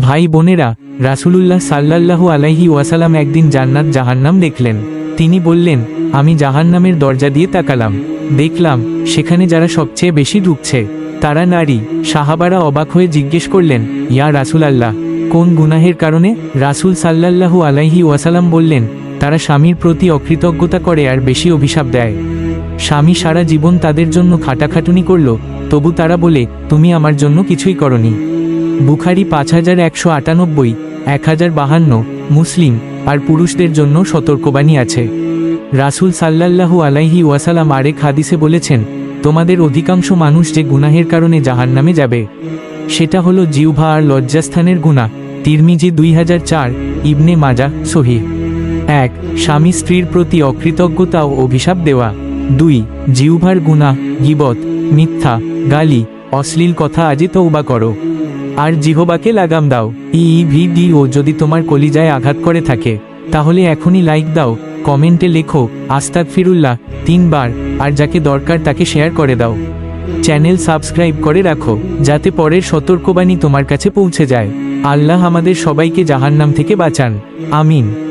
ভাই বোনেরা, রাসূলুল্লাহ সাল্লাল্লাহু আলাইহি ওয়াসাল্লাম একদিন জান্নাত জাহান্নাম দেখলেন। তিনি বললেন, আমি জাহান্নামের দরজা দিয়ে তাকালাম। দেখলাম, সেখানে যারা সবচেয়ে বেশি ঢুকছে, তারা নারী। সাহাবারা অবাক হয়ে জিজ্ঞেস করলেন, ইয়া রাসূল আল্লাহ কোন গুনাহের কারণে? রাসূল সাল্লাল্লাহু আলাইহি ওয়াসাল্লাম বললেন, তারা স্বামীর প্রতি অকৃতজ্ঞতা করে আর বেশি অভিশাপ দেয়। স্বামী সারা জীবন তাদের জন্য খাটাখাটুনি করল, তবু তারা বলে, তুমি আমার জন্য কিছুই করনি। বুখারি পাঁচ হাজার একশো আটানব্বই, এক হাজার বাহান্ন, মুসলিম, আর পুরুষদের জন্য সতর্কবাণী আছে। রাসূল সাল্লাল্লাহু আলাইহি ওয়াসালাম আরেক হাদিসে বলেছেন, তোমাদের অধিকাংশ মানুষ যে গুনাহের কারণে জাহান্নামে যাবে, সেটা হলো জিউভা আর লজ্জাস্থানের গুণা তিরমিজি দুই হাজার চার, ইবনে মাজা সহি এক, স্বামী স্ত্রীর প্রতি অকৃতজ্ঞতা ও অভিশাপ দেওয়া। দুই জিউভার গুণা গিবত, মিথ্যা, গালি, অশ্লীল কথা আজই তৌবা করো। আর জিহবাকে লাগাম দাও। ই ও যদি তোমার কলিজায় আঘাত করে থাকে, তাহলে এখনই লাইক দাও, কমেন্টে লেখো আস্তাক ফিরুল্লাহ তিনবার, আর যাকে দরকার তাকে শেয়ার করে দাও। চ্যানেল সাবস্ক্রাইব করে রাখো, যাতে পরের সতর্কবাণী তোমার কাছে পৌঁছে যায়। আল্লাহ আমাদের সবাইকে জাহান্নাম থেকে বাঁচান। আমিন।